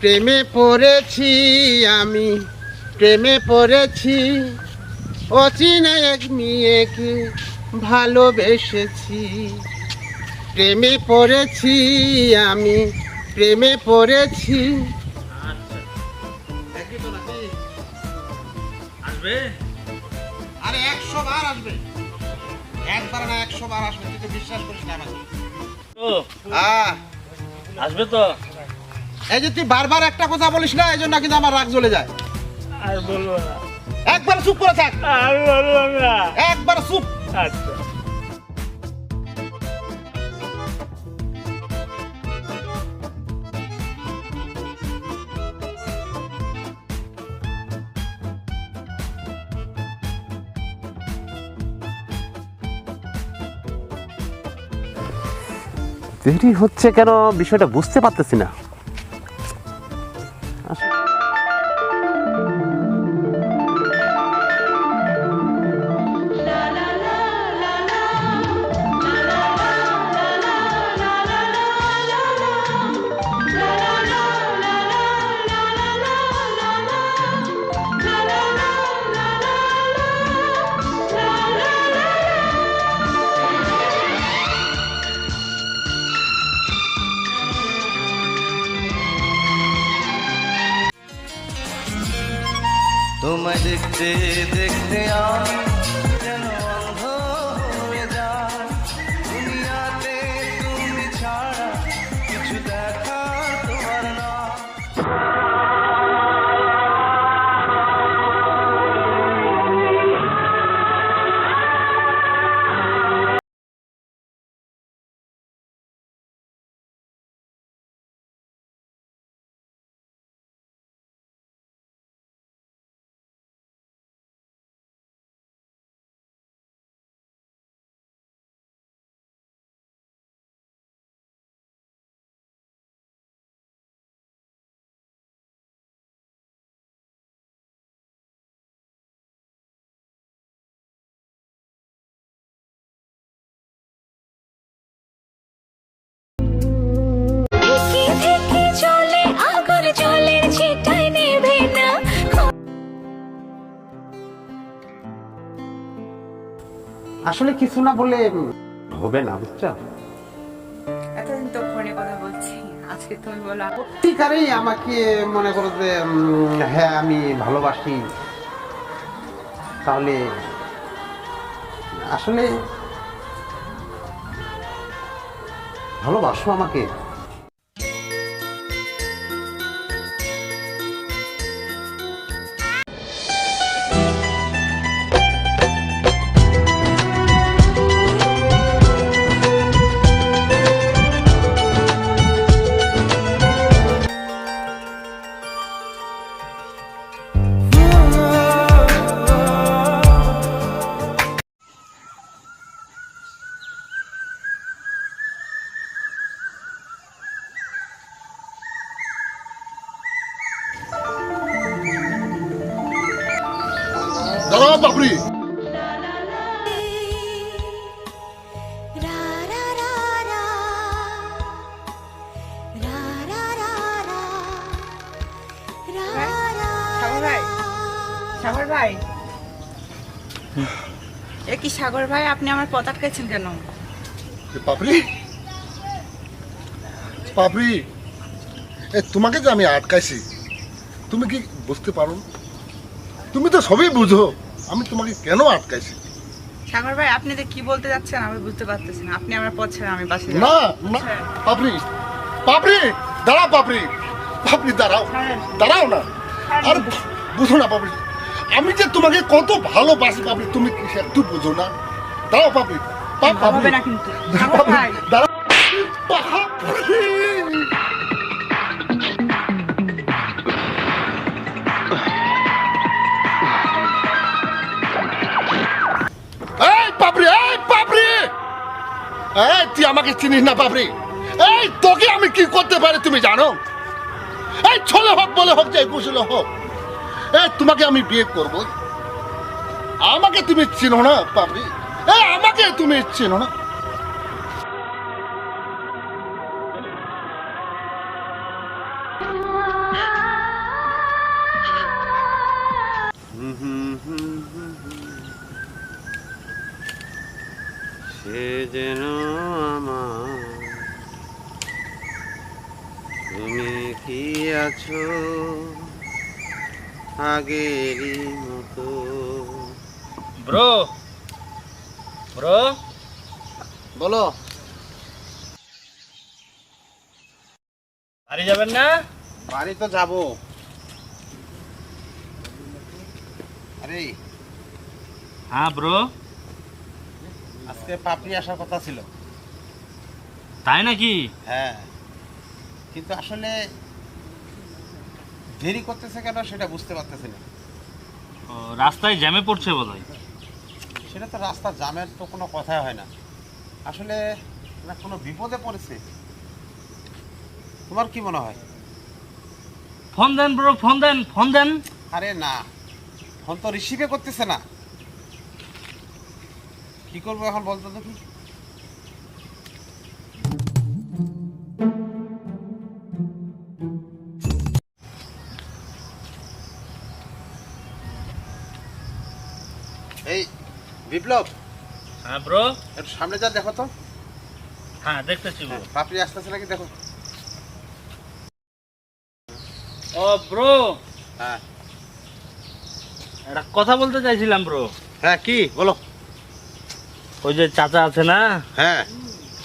প্রেমে পড়েছি আমি প্রেমে পড়েছি। অচেনা এক মেয়েকে ভালোবেসেছি। প্রেমে পড়েছি আমি প্রেমে পড়েছি। আসবে? আরে একশো বার আসবে। একবার না একশো বার আসবে। তুই তো বিশ্বাস করিস না আমাকে। আসবে তো? এই যে তুই বারবার একটা কথা বলিস না এই জন্য কিন্তু আমার রাগ জ্বলে যায়। আর বলব না। একবার চুপ করে থাক। আর বলব না। একবার চুপ। আচ্ছা। দেরি হচ্ছে কেন? বিষয়টা বুঝতে পারতেছি না। तो तुम देखते देखते आ আসলে কিছু না বলে হবে না বুঝছ? এতদিন তো ফোনে কথা বলছি আজকে তুমি বলো সত্যিকারেই আমাকে মনে করো যে হ্যাঁ আমি ভালোবাসি। তাহলে আসলে ভালোবাসো আমাকে। উপরে সাগর ভাই এ কি সাগর ভাই আপনি আমার পথ আটকেছেন কেন? পাপড়ি? পাপড়ি এ তোমাকে যে আমি আটকাইছি তুমি কি বুঝতে পারো? তুমি তো সবই বুঝো। আমি তোমাকে কেন আটকাইছি? সাগর ভাই আপনি তো কি বলতে যাচ্ছেন আমি বুঝতে পারতেছি না। আপনি আমার পথ ছেড়ে আমি বাসে না না পাপড়ি। পাপড়ি? দাঁড়াও পাপড়ি। পাপড়ি দাঁড়াও। দাঁড়াও না। আর বুঝো না পাপড়ি। আমি যে তোমাকে কত ভালোবাসি পাপড়ি তুমি কি একটু বুঝো না। দাঁড়াও পাপড়ি। পাপড়ি। না কিন্তু। সাগর ভাই। দাঁড়াও পাপড়ি। আমাকে চিনিস না বাবরি এই, তোকে আমি কি করতে পারি তুমি জানো? এই, ছোলে হোক, বলে হোক, যে কুশলে হোক। এই, তোমাকে আমি বিয়ে করব। আমাকে তুমি চিনো না বাবরি এই, আমাকে তুমি চিনো না। তুমি কি আছো আগেরই মতো। Bro bro. বলো। বাড়ি যাবেন না? বাড়ি তো যাব। আরে হ্যাঁ ব্রো। আজকে পাপড়ি আসার কথা ছিল। তাই নাকি? হ্যাঁ। কিন্তু আসলে দেরি করতেছে কেন সেটা বুঝতে পারতেছি না। রাস্তায় জ্যামে পড়ছে বোধ সেটা তো রাস্তা জ্যামের তো কোনো কথাই হয় না। আসলে না কোনো বিপদে পড়েছে? তোমার কি মনে হয়? ফোন দেন ব্রো ফোন দেন ফোন দেন। আরে না ফোন তো রিসিভে করতেছে না। কি করব এখন বলতো দেখি। এই বিপ্লব। হ্যাঁ ব্রো একটু সামনে যা দেখো তো। হ্যাঁ দেখতেছি ব্রো পাপড়ি আসতেছে নাকি দেখো। ও ব্রো হ্যাঁ। একটা কথা বলতে চাইছিলাম ব্রো হ্যাঁ কি? বলো। ওই যে চাচা আছে না? হ্যাঁ।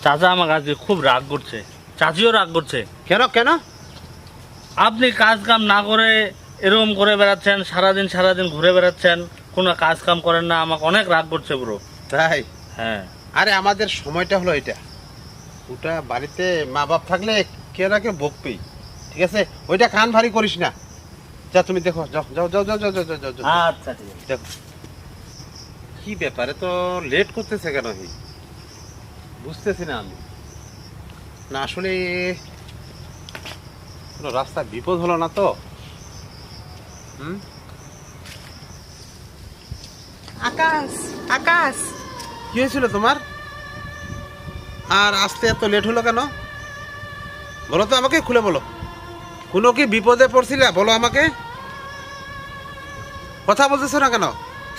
চাচা আমার কাছে খুব রাগ করছে। চাচিও রাগ করছে। কেন কেন? আপনি কাজ কাম না করে এরকম করে বেড়াচ্ছেন সারাদিন সারাদিন ঘুরে বেড়াচ্ছেন। কোনো কাজ কাম করেন না আমাকে অনেক রাগ করছে ব্রো তাই? হ্যাঁ। আরে আমাদের সময়টা হলো এটা। ওটা বাড়িতে মা বাপ থাকলে কে না কেউ বকবেই ঠিক আছে? ওইটা কান ভারী করিস না। যা তুমি দেখো যাও যাও যাও যাও যাও যাও যাও, যাও। আচ্ছা ঠিক আছে। দেখো। কি ব্যাপারে তো লেট করতেছে কেন হি? বুঝতেছি না আমি। না আসলে রাস্তা বিপদ হলো না তো? হুম? আকাশ আকাশ। কি হয়েছিল তোমার? আর আসতে এত লেট হলো কেন? বলো তো আমাকে খুলে বলো। কোনো কি বিপদে পড়ছিলে? বলো আমাকে। কথা বলতেছো না কেন?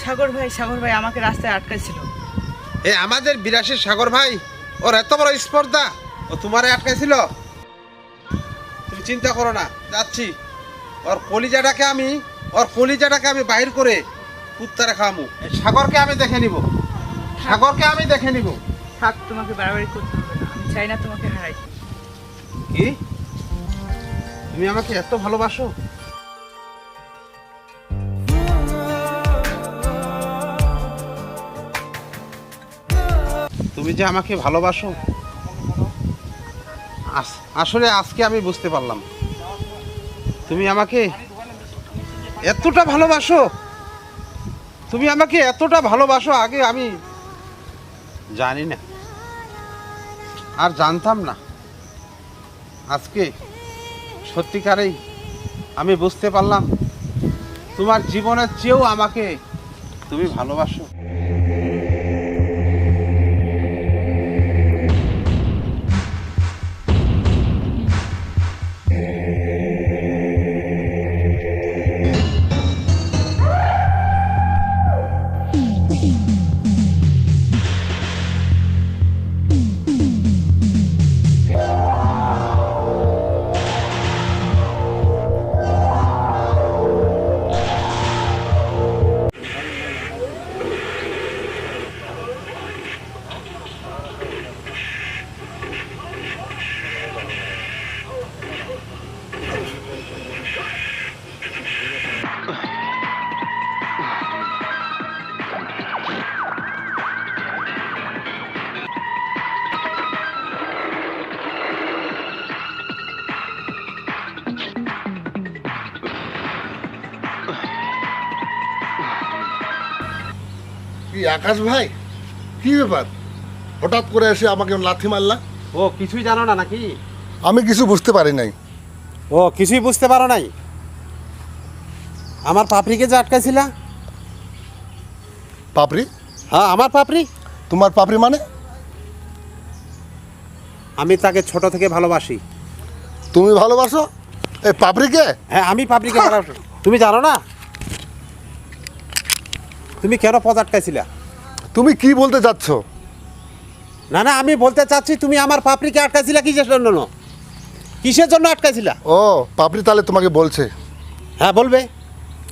সাগর ভাই সাগর ভাই আমাকে রাস্তায় আটকাইছিল। এ আমাদের বিরাশির সাগর ভাই ওর এত বড় স্পর্ধা ও তোমারে আটকাইছিল? তুমি চিন্তা করো না যাচ্ছি। ওর কলিজাটাকে আমি ওর কলিজাটাকে আমি বাইর করে কুত্তারে খাওয়ামু এই সাগরকে আমি দেখে নিব। সাগরকে আমি দেখে নিব। থাক তোমাকে বাড়াবাড়ি করতে হবে না। আমি চাই না তোমাকে হারাই। কি? তুমি আমাকে এত ভালোবাসো? তুমি যে আমাকে ভালোবাসো? আস- আসলে আজকে আমি বুঝতে পারলাম। তুমি আমাকে এতটা ভালোবাসো? তুমি আমাকে এতটা ভালোবাসো, আগে আমি জানি না। আর জানতাম না। আজকে সত্যিকারেই আমি বুঝতে পারলাম, তোমার জীবনের চেয়েও আমাকে তুমি ভালোবাসো। আকাশ ভাই? কি ব্যাপার? হঠাৎ করে এসে আমাকে লাথি মারলা? ও কিছুই জানো না নাকি? আমি কিছু বুঝতে পারি নাই। ও কিছুই বুঝতে পারো নাই? আমার পাপড়িকে যে আটকাইছিলা? পাপড়ি? হ্যাঁ আমার পাপড়ি? তোমার পাপড়ি মানে? আমি তাকে ছোট থেকে ভালোবাসি। তুমি ভালোবাসো? এই পাপড়িকে? হ্যাঁ আমি পাপড়িকে ভালোবাসি। তুমি জানো না? তুমি কেন পথ আটকাইছিলা? তুমি কি বলতে চাচ্ছ? না না আমি বলতে চাচ্ছি তুমি আমার পাপড়িকে আটকাইছিলা কিসের জন্য? কিসের জন্য আটকাইছিলা? ও পাপড়ি তাহলে তোমাকে বলছে। হ্যাঁ বলবে।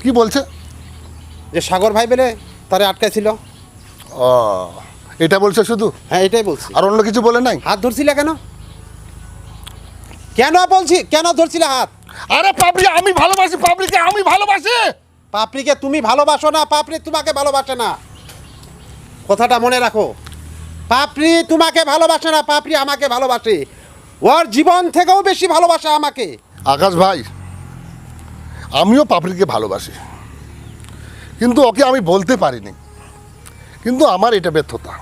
কি বলছে? যে সাগর ভাই বলে তারে আটকাইছিল। ও এটা বলছে শুধু? হ্যাঁ এটাই বলছি। আর অন্য কিছু বলে নাই? হাত ধরছিলা কেন? কেন বলছি? কেন ধরছিলা হাত? আরে পাপড়ি আমি ভালোবাসি পাপড়িকে আমি ভালোবাসি। পাপড়িকে তুমি ভালোবাসো না পাপড়ি তোমাকে ভালোবাসে না। কথাটা মনে রাখো। পাপড়ি তোমাকে ভালোবাসে না পাপড়ি আমাকে ভালোবাসে। ওর জীবন থেকেও বেশি ভালোবাসে আমাকে। আকাশ ভাই আমিও পাপড়িকে ভালোবাসি। কিন্তু ওকে আমি বলতে পারিনি। কিন্তু আমার এটা ব্যর্থতা।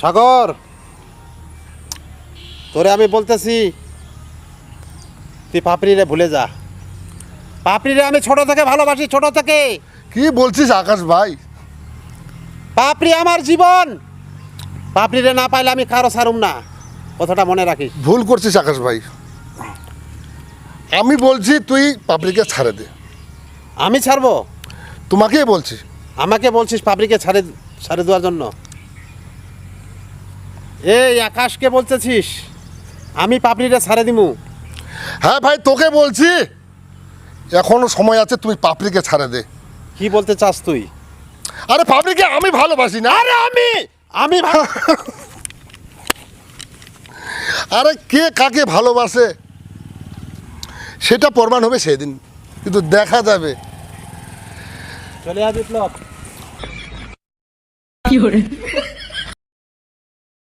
সাগর তোরে আমি বলতেছি তুই পাপড়িরে ভুলে যা। পাপড়িরে আমি ছোট থেকে ভালোবাসি ছোট থেকে। কি বলছিস আকাশ ভাই? পাপড়ি আমার জীবন। পাপড়িরে না পাইলে আমি কারও ছাড়ুম না। কথাটা মনে রাখিস। ভুল করছিস আকাশ ভাই। আমি বলছি তুই পাপড়িকে ছাড়ে দে। আমি ছাড়বো? তোমাকেই বলছি। আমাকে বলছিস পাপড়িকে ছাড়ে ছাড়ে দেওয়ার জন্য? এই আকাশকে বলতেছিস আমি পাপড়িটা ছাড়ে দিমু। হ্যাঁ ভাই তোকে বলছি। এখনও সময় আছে তুই পাপড়িকে ছাড়ে দে। কি বলতে চাস তুই? আরে পাবলিককে আমি ভালোবাসি না। আরে আমি! আমি ভা- আরে কে কাকে ভালোবাসে সেটা প্রমাণ হবে সেদিন কিন্তু দেখা যাবে। চলে আয় বিপ্লব।